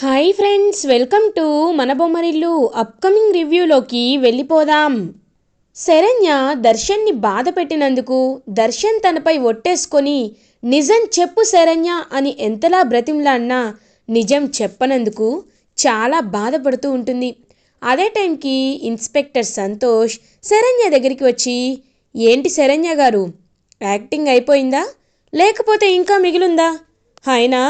Hi friends welcome to మన Bommarillu upcoming రివ్యూలోకి వెళ్ళిపోదాం. శరణ్య దర్శన్ని బాధ పెట్టినందుకు దర్శన్ తనపై ఒట్టేసుకొని నిజం చెప్పు శరణ్య అని ఎంతలా బ్రతిమ్లాడినా నిజం చెప్పనందుకు చాలా బాధపడుతూ ఉంటుంది. అదే టైంకి ఇన్స్పెక్టర్ సంతోష్ శరణ్య దగ్గరికి వచ్చి ఏంటి శరణ్య గారు యాక్టింగ్ అయిపోయిందా? లేకపోతే ఇంకా మిగిలుందా? అయినా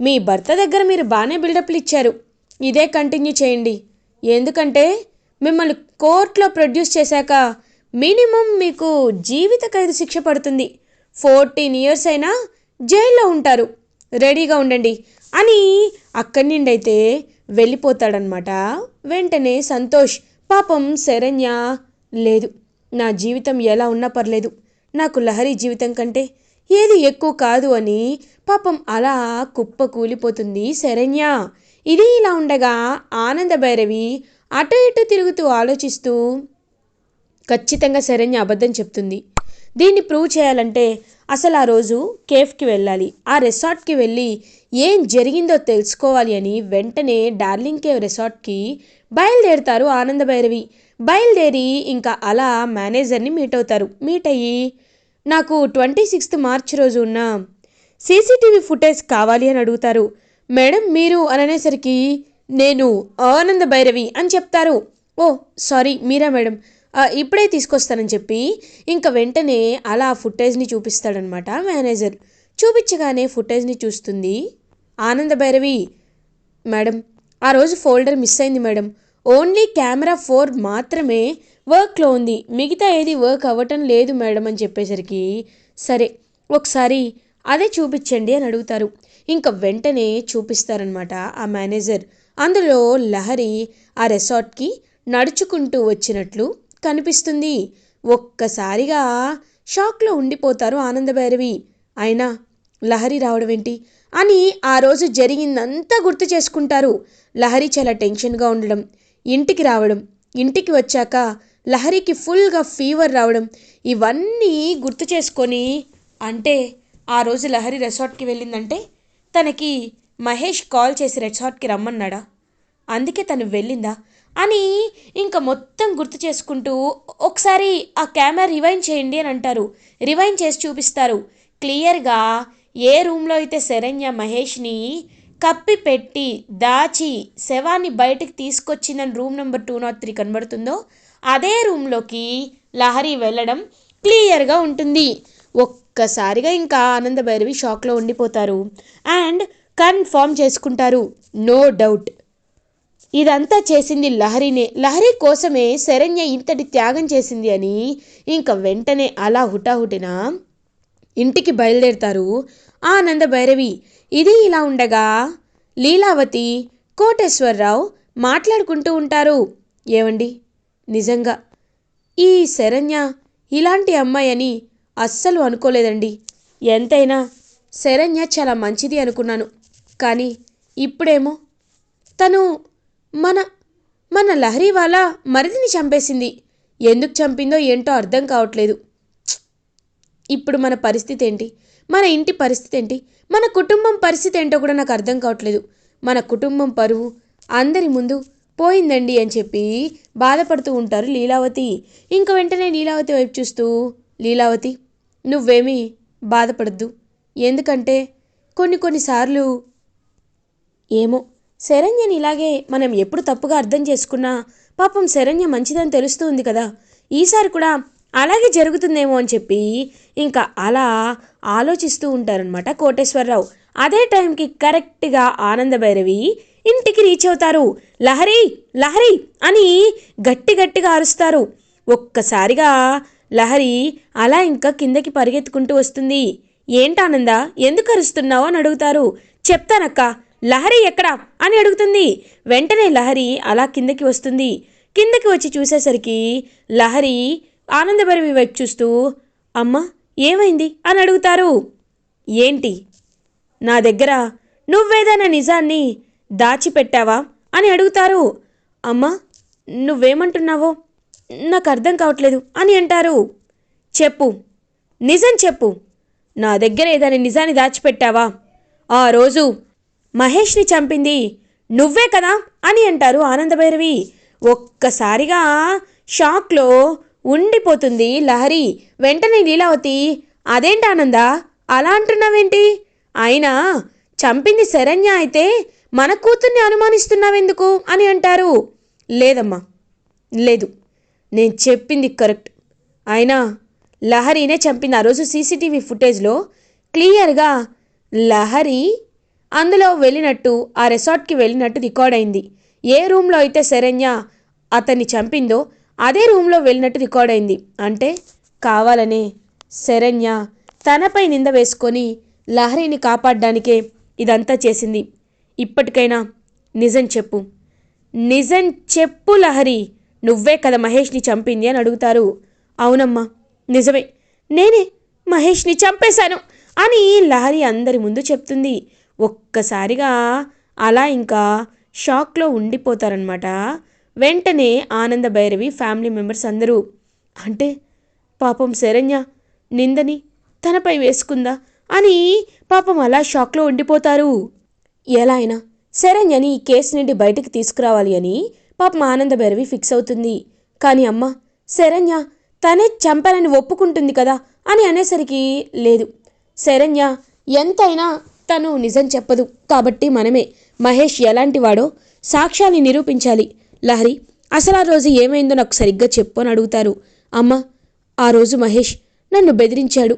మీ భర్త దగ్గర మీరు బాగానే బిల్డప్లు ఇచ్చారు. ఇదే కంటిన్యూ చేయండి. ఎందుకంటే మిమ్మల్ని కోర్టులో ప్రొడ్యూస్ చేశాక మినిమం మీకు జీవిత ఖైదు శిక్ష పడుతుంది. ఫోర్టీన్ ఇయర్స్ అయినా జైల్లో ఉంటారు. రెడీగా ఉండండి. అని అక్కడి నుండి అయితే వెళ్ళిపోతాడనమాట వెంటనే సంతోష్ పాపం శరణ్య లేదు. నా జీవితం ఎలా ఉన్నా పర్లేదు. నాకు లహరి జీవితం కంటే ఏది ఎక్కువ కాదు అని పాపం అలా కుప్ప కూలిపోతుంది శరణ్య. ఇది ఇలా ఉండగా ఆనంద భైరవి అటు ఇటు తిరుగుతూ ఆలోచిస్తూ ఖచ్చితంగా శరణ్య అబద్ధం చెప్తుంది. దీన్ని ప్రూవ్ చేయాలంటే అసలు ఆ రోజు కేఫ్కి వెళ్ళాలి. ఆ రిసార్ట్కి వెళ్ళి ఏం జరిగిందో తెలుసుకోవాలి అని వెంటనే డార్లింగ్ కేవ్ రిసార్ట్కి బయలుదేరుతారు ఆనంద భైరవి. బయలుదేరి ఇంకా అలా మేనేజర్ని మీట్ అవుతారు. మీట్ అయ్యి నాకు ట్వంటీ సిక్స్త్ మార్చ్ రోజు ఉన్న. సీసీటీవీ ఫుటేజ్ కావాలి అని అడుగుతారు. మేడం మీరు అననేసరికి నేను ఆనంద భైరవి అని చెప్తారు. ఓ సారీ మీరా మేడం? ఇప్పుడే తీసుకొస్తానని చెప్పి ఇంకా వెంటనే అలా ఫుటేజ్ని చూపిస్తాడనమాట మేనేజర్. చూపించగానే ఫుటేజ్ని చూస్తుంది ఆనంద భైరవి. మేడం ఆ రోజు ఫోల్డర్ మిస్ అయింది మేడం. ఓన్లీ కెమెరా ఫోర్ మాత్రమే వర్క్లో ఉంది. మిగతా ఏది వర్క్ అవ్వటం లేదు మేడం అని చెప్పేసరికి సరే ఒకసారి అదే చూపించండి అని అడుగుతారు. ఇంకా వెంటనే చూపిస్తారనమాట ఆ మేనేజర్. అందులో లహరి ఆ రెసార్ట్కి నడుచుకుంటూ వచ్చినట్లు కనిపిస్తుంది. ఒక్కసారిగా షాక్లో ఉండిపోతారు ఆనందభైరవి అయినా లహరి రావడం ఏంటి? అని ఆ రోజు జరిగిందంతా గుర్తు చేసుకుంటారు. లహరి చాలా టెన్షన్గా ఉండడం ఇంటికి రావడం ఇంటికి వచ్చాక లహరికి ఫుల్గా ఫీవర్ రావడం ఇవన్నీ గుర్తు చేసుకొని అంటే ఆ రోజు లహరి రెసార్ట్కి వెళ్ళిందంటే తనకి మహేష్ కాల్ చేసి రెసార్ట్కి రమ్మన్నాడా? అందుకే తను వెళ్ళిందా? అని ఇంకా మొత్తం గుర్తు చేసుకుంటూ ఒకసారి ఆ కెమెరా రివైన్ చేయండి అని అంటారు. రివైన్ చేసి చూపిస్తారు. క్లియర్గా ఏ రూమ్లో అయితే శరణ్య మహేష్ని కప్పి పెట్టి దాచి శవాన్ని బయటికి తీసుకొచ్చిందని room number two not three కనబడుతుందో అదే రూమ్లోకి లహరి వెళ్ళడం క్లియర్గా ఉంటుంది. ఒక్కసారిగా ఇంకా ఆనంద భైరవి షాక్లో ఉండిపోతారు. అండ్ కన్ఫర్మ్ చేసుకుంటారు. No doubt. ఇదంతా చేసింది లహరినే. లహరి కోసమే శరణ్య ఇంతటి త్యాగం చేసింది అని ఇంకా వెంటనే అలా హుటాహుటిన ఇంటికి బయలుదేరుతారు ఆనంద భైరవి. ఇది ఇలా ఉండగా లీలావతి కోటేశ్వరరావు మాట్లాడుకుంటూ ఉంటారు. ఏమండి నిజంగా. ఈ శరణ్య ఇలాంటి అమ్మాయి అని అస్సలు అనుకోలేదండి. ఎంతైనా శరణ్య చాలా మంచిది అనుకున్నాను. కానీ ఇప్పుడేమో తను మన మన లహరి వాళ్ళ మరిదిని చంపేసింది. ఎందుకు చంపిందో ఏంటో అర్థం కావట్లేదు. ఇప్పుడు మన పరిస్థితి ఏంటి? మన ఇంటి పరిస్థితి ఏంటి? మన కుటుంబం పరిస్థితి ఏంటో కూడా నాకు అర్థం కావట్లేదు. మన కుటుంబం పరువు అందరి ముందు పోయిందండి అని చెప్పి బాధపడుతూ ఉంటారు లీలావతి. ఇంక వెంటనే లీలావతి వైపు చూస్తూ లీలావతి నువ్వేమీ బాధపడద్దు. ఎందుకంటే కొన్ని కొన్నిసార్లు ఏమో శరణ్యని ఇలాగే మనం ఎప్పుడు తప్పుగా అర్థం చేసుకున్నా పాపం శరణ్య మంచిదని తెలుస్తుంది కదా. ఈసారి కూడా అలాగే జరుగుతుందేమో అని చెప్పి ఇంకా అలా ఆలోచిస్తూ ఉంటారనమాట కోటేశ్వరరావు. అదే టైంకి కరెక్ట్గా ఆనంద భైరవి ఇంటికి రీచ్ అవుతారు. లహరి లహరి అని గట్టి గట్టిగా అరుస్తారు. ఒక్కసారిగా లహరి అలా ఇంకా కిందకి పరిగెత్తుకుంటూ వస్తుంది. ఏంటానంద ఎందుకు అరుస్తున్నావు అని అడుగుతారు. చెప్తానక్క లహరి ఎక్కడా అని అడుగుతుంది. వెంటనే లహరి అలా కిందకి వస్తుంది. కిందకి వచ్చి చూసేసరికి లహరి ఆనందభరివి వైపు చూస్తూ అమ్మ ఏమైంది అని అడుగుతారు. ఏంటి? నా దగ్గర నువ్వేదైనా నిజాన్ని దాచిపెట్టావా? అని అడుగుతారు. అమ్మా నువ్వేమంటున్నావో నాకు అర్థం కావట్లేదు అని అంటారు. చెప్పు. నిజం చెప్పు. నా దగ్గర ఏదైనా నిజాన్ని దాచిపెట్టావా? ఆ రోజు మహేష్ని చంపింది నువ్వే కదా అని అంటారు ఆనందభైరవి. ఒక్కసారిగా షాక్లో ఉండిపోతుంది లహరి. వెంటనే లీలావతి అదేంటి ఆనంద? అలా అంటున్నావేంటి? అయినా చంపింది శరణ్య అయితే మన కూతుర్ని అనుమానిస్తున్నావెందుకు అని అంటారు. లేదమ్మా లేదు. నేను చెప్పింది కరెక్ట్. అయినా లహరినే చంపిన ఆ రోజు సీసీటీవీ ఫుటేజ్లో క్లియర్గా లహరి అందులో వెళ్ళినట్టు ఆ రిసార్ట్కి వెళ్ళినట్టు రికార్డ్ అయింది. ఏ రూమ్లో అయితే శరణ్య అతన్ని చంపిందో అదే రూమ్లో వెళ్ళినట్టు రికార్డ్ అయింది. అంటే కావాలనే శరణ్య తనపై నింద వేసుకొని లహరిని కాపాడడానికే ఇదంతా చేసింది. ఇప్పటికైనా నిజం చెప్పు. నిజం చెప్పు లహరి. నువ్వే కదా మహేష్ని చంపింది అని అడుగుతారు. అవునమ్మా నిజమే. నేనే మహేష్ని చంపేశాను అని లహరి అందరి ముందు చెప్తుంది. ఒక్కసారిగా అలా ఇంకా షాక్లో ఉండిపోతారనమాట వెంటనే ఆనంద భైరవి ఫ్యామిలీ మెంబర్స్ అందరూ అంటే పాపం శరణ్య నిందని తనపై వేసుకుందా? అని పాపం అలా షాక్లో ఉండిపోతారు. ఎలా అయినా. శరణ్యని ఈ కేసు నుండి బయటకు తీసుకురావాలి అని పాపం ఆనందభైరవి ఫిక్స్ అవుతుంది. కానీ అమ్మ శరణ్య తనే చంపాలని ఒప్పుకుంటుంది కదా అని అనేసరికి లేదు. శరణ్య ఎంతైనా తను నిజం చెప్పదు కాబట్టి మనమే. మహేష్ ఎలాంటి వాడో సాక్ష్యాన్ని నిరూపించాలి. లహరి అసలు ఆ రోజు ఏమైందో నాకు సరిగ్గా చెప్పు అని అడుగుతారు. అమ్మ ఆ రోజు మహేష్ నన్ను బెదిరించాడు.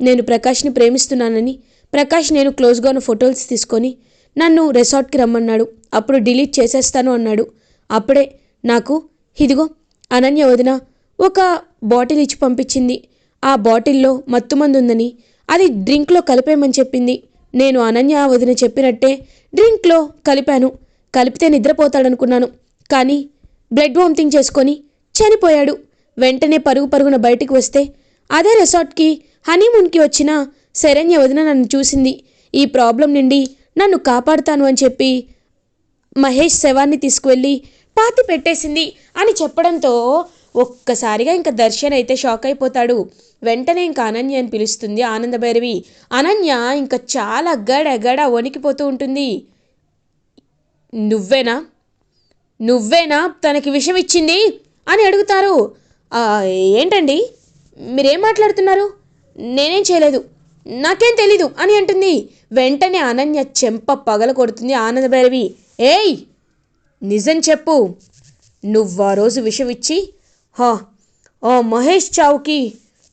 నేను ప్రకాష్ని ప్రేమిస్తున్నానని ప్రకాష్ నేను క్లోజ్గా ఉన్న ఫొటోస్ తీసుకొని నన్ను రిసార్ట్కి రమ్మన్నాడు. అప్పుడు డిలీట్ చేసేస్తాను అన్నాడు. అప్పుడే నాకు ఇదిగో అనన్య వదిన ఒక బాటిల్ ఇచ్చి పంపించింది. ఆ బాటిల్లో మత్తుమందు ఉందని అది డ్రింక్లో కలిపేయమని చెప్పింది. నేను అనన్య వదిన చెప్పినట్టే డ్రింక్లో కలిపాను. కలిపితే నిద్రపోతాడనుకున్నాను. కానీ బ్లడ్ వామిటింగ్ చేసుకొని చనిపోయాడు. వెంటనే పరుగు పరుగున బయటికి వస్తే అదే రిసార్ట్కి హనీమూన్కి వచ్చిన శరణ్య వదిన నన్ను చూసింది. ఈ ప్రాబ్లం నుండి నన్ను కాపాడుతాను అని చెప్పి మహేష్ శవాన్ని తీసుకువెళ్ళి పాతి పెట్టేసింది అని చెప్పడంతో ఒక్కసారిగా ఇంకా దర్శన్ అయితే షాక్ అయిపోతాడు. వెంటనే ఇంకా అనన్య అని పిలుస్తుంది ఆనందభైరవి అనన్య ఇంకా చాలా గడ వణికిపోతూ ఉంటుంది. నువ్వేనా? నువ్వేనా తనకి విషం ఇచ్చింది? అని అడుగుతారు. ఏంటండి? మీరేం మాట్లాడుతున్నారు? నేనేం చేయలేదు. నాకేం తెలీదు అని అంటుంది. వెంటనే అనన్య చెంప పగల కొడుతుంది ఆనందభైరవి ఏయ్ నిజం చెప్పు. నువ్వు ఆ రోజు విషమిచ్చి ఇచ్చి హా ఓ మహేష్ చావుకి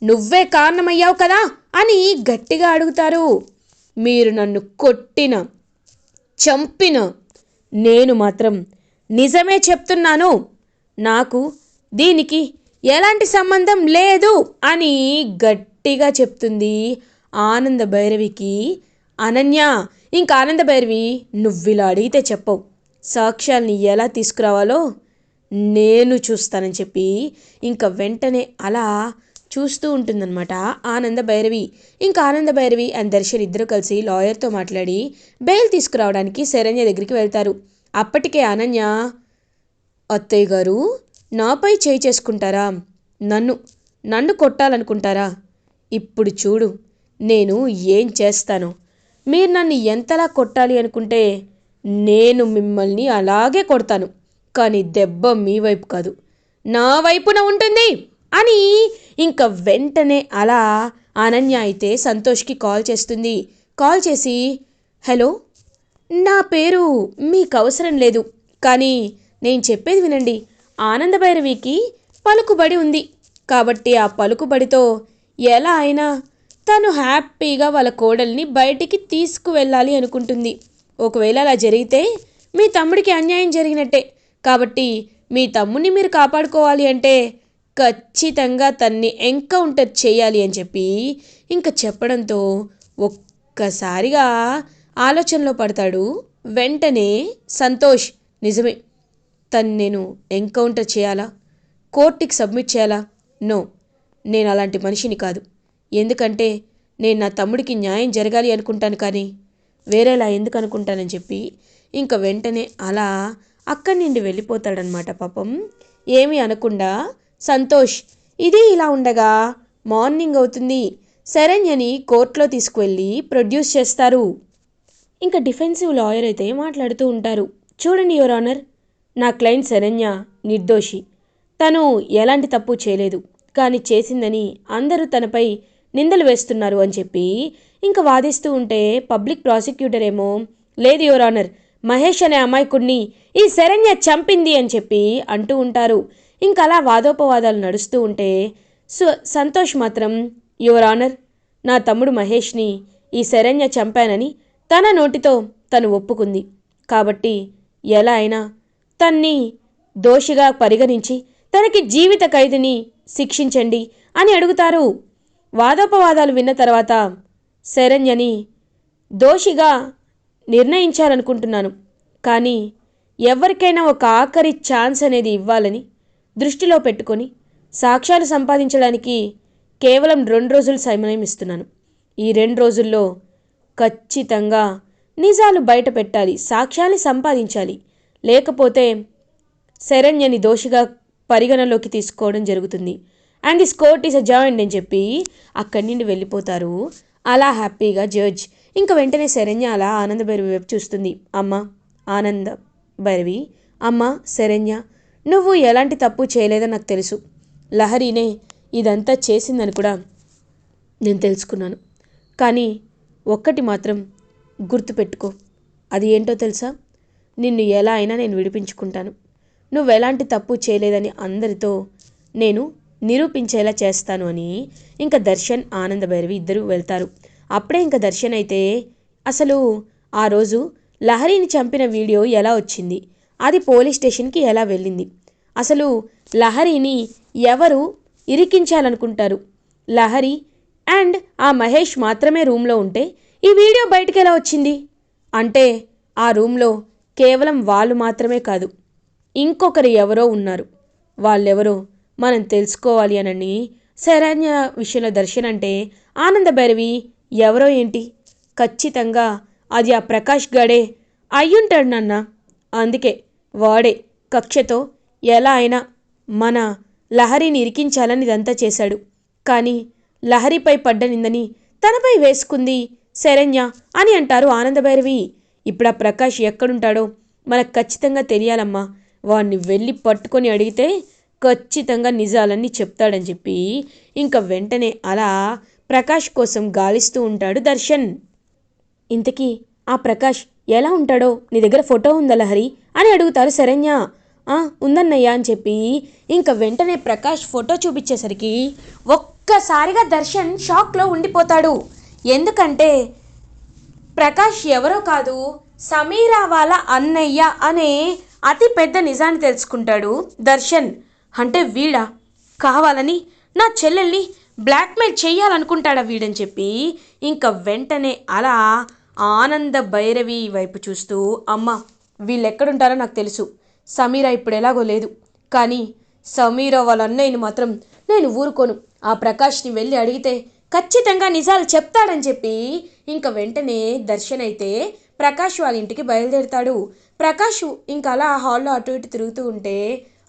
నువ్వే కారణమయ్యావు కదా అని గట్టిగా అడుగుతారు. మీరు నన్ను కొట్టిన చంపిన నేను మాత్రం నిజమే చెప్తున్నాను. నాకు దీనికి ఎలాంటి సంబంధం లేదు అని గట్టిగా చెప్తుంది ఆనంద భైరవికి అనన్య ఇంకా ఆనంద భైరవి నువ్విలా అడిగితే చెప్పవు. సాక్ష్యాల్ని ఎలా తీసుకురావాలో నేను చూస్తానని చెప్పి ఇంకా వెంటనే అలా చూస్తూ ఉంటుందన్నమాట ఆనంద భైరవి ఇంకా ఆనంద భైరవి అండ్ దర్శన్ ఇద్దరు కలిసి లాయర్తో మాట్లాడి బెయిల్ తీసుకురావడానికి శరణ్య దగ్గరికి వెళ్తారు. అప్పటికే అనన్య అత్తయ్య గారు నాపై చేయి చేసుకుంటారా? నన్ను నన్ను కొట్టాలనుకుంటారా? ఇప్పుడు చూడు నేను ఏం చేస్తాను? మీరు నన్ను ఎంతలా కొట్టాలి అనుకుంటే నేను మిమ్మల్ని అలాగే కొడతాను. కానీ దెబ్బ మీ వైపు కాదు. నా వైపున ఉంటుంది! అని ఇంకా వెంటనే అలా అనన్య అయితే సంతోష్కి కాల్ చేస్తుంది. కాల్ చేసి హలో నా పేరు మీకు అవసరం లేదు. కానీ నేను చెప్పేది వినండి. ఆనందభైరవికి పలుకుబడి ఉంది. కాబట్టి ఆ పలుకుబడితో ఎలా అయినా తను హ్యాపీగా వాళ్ళ కోడల్ని బయటికి తీసుకువెళ్ళాలి అనుకుంటుంది. ఒకవేళ అలా జరిగితే మీ తమ్ముడికి అన్యాయం జరిగినట్టే. కాబట్టి మీ తమ్ముడిని మీరు కాపాడుకోవాలి అంటే ఖచ్చితంగా తన్ని ఎన్కౌంటర్ చేయాలి అని చెప్పి ఇంకా చెప్పడంతో ఒక్కసారిగా ఆలోచనలో పడతాడు వెంటనే సంతోష్. నిజమే తను నేను ఎన్కౌంటర్ చేయాలా? కోర్టుకి సబ్మిట్ చేయాలా? నో నేను అలాంటి మనిషిని కాదు. ఎందుకంటే నేను నా తమ్ముడికి న్యాయం జరగాలి అనుకుంటాను కానీ వేరేలా ఎందుకు అనుకుంటానని చెప్పి ఇంకా వెంటనే అలా అక్కడి నుండి వెళ్ళిపోతాడనమాట పాపం. ఏమీ అనకుండా సంతోష్ ఇది ఇలా ఉండగా మార్నింగ్ అవుతుంది. శరణ్యని కోర్టులో తీసుకువెళ్ళి ప్రొడ్యూస్ చేస్తారు. ఇంకా డిఫెన్సివ్ లాయర్ అయితే మాట్లాడుతూ ఉంటారు. చూడండి యువర్ ఆనర్ నా క్లయింట్ శరణ్య నిర్దోషి. తను ఎలాంటి తప్పు చేయలేదు. కానీ చేసిందని అందరూ తనపై నిందలు వేస్తున్నారు అని చెప్పి ఇంకా వాదిస్తూ ఉంటే పబ్లిక్ ప్రాసిక్యూటర్ ఏమో లేదు యువర్ ఆనర్ మహేష్ అనే అమాయకుడిని ఈ శరణ్య చంపింది అని చెప్పి అంటూ ఉంటారు. ఇంకా అలా వాదోపవాదాలు నడుస్తూ ఉంటే సంతోష్ మాత్రం యువర్ ఆనర్ నా తమ్ముడు మహేష్ని ఈ శరణ్య చంపానని తన నోటితో తను ఒప్పుకుంది. కాబట్టి ఎలా అయినా తన్ని దోషిగా పరిగణించి తనకి జీవిత ఖైదుని శిక్షించండి అని అడుగుతారు. వాదోపవాదాలు విన్న తర్వాత శరణ్యని దోషిగా నిర్ణయించాలనుకుంటున్నాను. కానీ ఎవరికైనా ఒక ఆఖరి ఛాన్స్ అనేది ఇవ్వాలని దృష్టిలో పెట్టుకొని సాక్ష్యాలు సంపాదించడానికి కేవలం రెండు రోజులు సమయం ఇస్తున్నాను. ఈ రెండు రోజుల్లో ఖచ్చితంగా నిజాలు బయట పెట్టాలి సాక్ష్యాన్ని సంపాదించాలి. లేకపోతే శరణ్యని దోషిగా పరిగణలోకి తీసుకోవడం జరుగుతుంది. And this court is a joint అని చెప్పి అక్కడి నుండి వెళ్ళిపోతారు. అలా హ్యాపీగా జడ్జ్. ఇంకా వెంటనే శరణ్య అలా ఆనంద భైరవి వైపు చూస్తుంది. అమ్మ ఆనంద భైరవి అమ్మ శరణ్య నువ్వు ఎలాంటి తప్పు చేయలేదని నాకు తెలుసు. లహరినే ఇదంతా చేసిందని కూడా నేను తెలుసుకున్నాను. కానీ ఒక్కటి మాత్రం గుర్తుపెట్టుకో అది ఏంటో తెలుసా? నిన్ను ఎలా అయినా నేను విడిపించుకుంటాను. నువ్వు ఎలాంటి తప్పు చేయలేదని అందరితో నేను నిరూపించేలా చేస్తాను అని ఇంకా దర్శన్ ఆనంద భైరవి ఇద్దరు వెళ్తారు. అప్పుడే ఇంకా దర్శన్ అయితే అసలు ఆ రోజు లహరిని చంపిన వీడియో ఎలా వచ్చింది? అది పోలీస్ స్టేషన్కి ఎలా వెళ్ళింది? అసలు లహరిని ఎవరు ఇరికించాలనుకుంటారు? లహరి అండ్ ఆ మహేష్ మాత్రమే రూమ్లో ఉంటే ఈ వీడియో బయటకు ఎలా వచ్చింది? అంటే ఆ రూమ్లో కేవలం వాళ్ళు మాత్రమే కాదు ఇంకొకరు ఎవరో ఉన్నారు. వాళ్ళెవరో మనం తెలుసుకోవాలి అనని శరణ్య విషయంలో దర్శన్ అంటే ఆనందభైరవి ఎవరో ఏంటి? ఖచ్చితంగా అది ఆ ప్రకాష్ గడే అయ్యుంటాడు నాన్న. అందుకే వాడే కక్షతో ఎలా అయినా మన లహరిని ఇరికించాలని ఇదంతా చేశాడు. కానీ లహరిపై పడ్డ నిందని తనపై వేసుకుంది శరణ్య అని అంటారు ఆనందభైరవి ఇప్పుడు ఆ ప్రకాష్ ఎక్కడుంటాడో మనకు ఖచ్చితంగా తెలియాలమ్మా. వాడిని వెళ్ళి పట్టుకొని అడిగితే ఖచ్చితంగా నిజాలన్నీ చెప్తాడని చెప్పి ఇంకా వెంటనే అలా ప్రకాష్ కోసం గాలిస్తూ ఉంటాడు దర్శన్. ఇంతకీ ఆ ప్రకాష్ ఎలా ఉంటాడో నీ దగ్గర ఫోటో ఉందా లహరి? అని అడుగుతారు శరణ్య. "ఆ, ఉందన్నయ్య అని చెప్పి ఇంకా వెంటనే ప్రకాష్ ఫోటో చూపించేసరికి ఒక్కసారిగా దర్శన్ షాక్లో ఉండిపోతాడు. ఎందుకంటే ప్రకాష్ ఎవరో కాదు సమీరా వాళ్ళ అన్నయ్య అనే అతి పెద్ద నిజాన్ని తెలుసుకుంటాడు దర్శన్. అంటే వీడా? కావాలని నా చెల్లెల్ని బ్లాక్మెయిల్ చేయాలనుకుంటాడా వీడని చెప్పి? ఇంకా వెంటనే అలా ఆనంద భైరవి వైపు చూస్తూ అమ్మ వీళ్ళెక్కడుంటారో నాకు తెలుసు. సమీరా ఇప్పుడు ఎలాగో లేదు. కానీ సమీరా వాళ్ళ అన్నయ్యని మాత్రం నేను ఊరుకోను. ఆ ప్రకాష్ని వెళ్ళి అడిగితే ఖచ్చితంగా నిజాలు చెప్తాడని చెప్పి ఇంకా వెంటనే దర్శన్ అయితే ప్రకాష్ వాళ్ళ ఇంటికి బయలుదేరుతాడు. ప్రకాష్ ఇంకా అలా హాల్లో అటు ఇటు తిరుగుతూ ఉంటే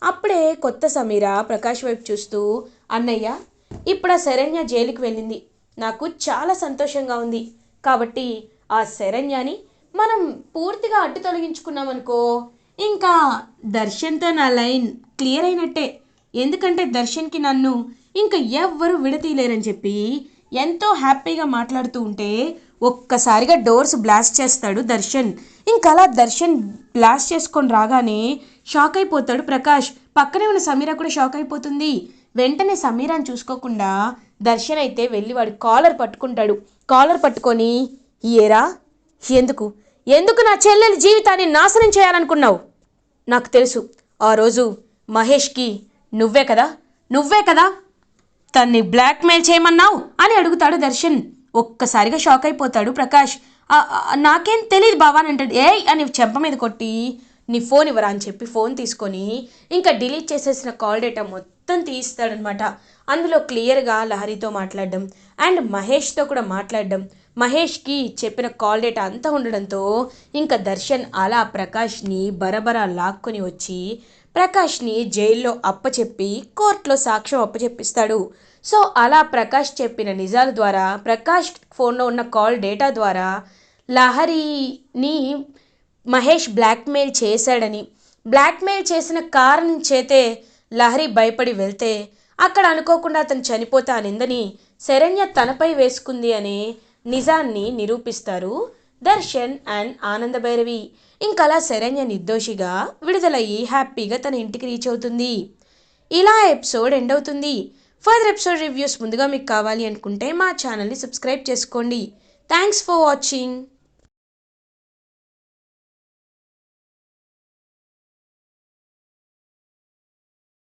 అప్పుడే కొత్త సమీర ప్రకాష్ వైపు చూస్తూ అన్నయ్య ఇప్పుడు ఆ శరణ్య జైలుకి వెళ్ళింది. నాకు చాలా సంతోషంగా ఉంది. కాబట్టి ఆ శరణ్యని మనం పూర్తిగా అడ్డు తొలగించుకున్నామనుకో ఇంకా దర్శన్తో నా లైన్ క్లియర్ అయినట్టే. ఎందుకంటే దర్శన్కి నన్ను ఇంకా ఎవ్వరు విడతీయలేరని చెప్పి ఎంతో హ్యాపీగా మాట్లాడుతూ ఉంటే ఒక్కసారిగా డోర్స్ బ్లాస్ట్ చేస్తాడు దర్శన్. ఇంకా అలా దర్శన్ బ్లాస్ట్ చేసుకొని రాగానే షాక్ అయిపోతాడు ప్రకాష్. పక్కనే ఉన్న సమీర కూడా షాక్ అయిపోతుంది వెంటనే సమీరాని చూసుకోకుండా దర్శన్ అయితే వెళ్ళి వాడి కాలర్ పట్టుకుంటాడు. కాలర్ పట్టుకొని ఏరా? ఎందుకు? ఎందుకు నా చెల్లెలి జీవితాన్ని నాశనం చేయాలనుకున్నావు? నాకు తెలుసు. ఆ రోజు మహేష్కి నువ్వే కదా? నువ్వే కదా? తన్ని బ్లాక్మెయిల్ చేయమన్నావు? అని అడుగుతాడు దర్శన్. ఒక్కసారిగా షాక్ అయిపోతాడు ప్రకాష్ నాకేం తెలియదు బావా అని అంటాడు. ఏయ్ అని చెంప మీద కొట్టి నీ ఫోన్ ఇవ్వరా అని చెప్పి ఫోన్ తీసుకొని ఇంకా డిలీట్ చేసేసిన కాల్ డేటా మొత్తం తీస్తాడనమాట. అందులో క్లియర్గా లహరితో మాట్లాడడం అండ్ మహేష్తో కూడా మాట్లాడడం. మహేష్కి చెప్పిన కాల్ డేటా అంతా ఉండడంతో ఇంకా దర్శన్ అలా ప్రకాష్ని బరబరా లాక్కొని వచ్చి ప్రకాష్ని జైల్లో అప్పచెప్పి కోర్టులో సాక్ష్యం అప్పచెప్పిస్తాడు. సో అలా ప్రకాష్ చెప్పిన నిజాల ద్వారా ప్రకాష్ ఫోన్లో ఉన్న కాల్ డేటా ద్వారా లహరిని మహేష్ బ్లాక్మెయిల్ చేశాడని. బ్లాక్మెయిల్ చేసిన కారణం చేతే లహరి భయపడి వెళ్తే అక్కడ అనుకోకుండా అతను చనిపోతానిందని శరణ్య తనపై వేసుకుంది అనే నిజాన్ని నిరూపిస్తారు దర్శన్ అండ్ ఆనంద భైరవి ఇంకలా శరణ్య నిర్దోషిగా విడుదలయ్యి హ్యాపీగా తన ఇంటికి రీచ్ అవుతుంది. ఇలా ఎపిసోడ్ ఎండ్ అవుతుంది. ఫర్దర్ ఎపిసోడ్ రివ్యూస్ ముందుగా మీకు కావాలి అనుకుంటే మా ఛానల్ని సబ్స్క్రైబ్ చేసుకోండి. Thanks for watching.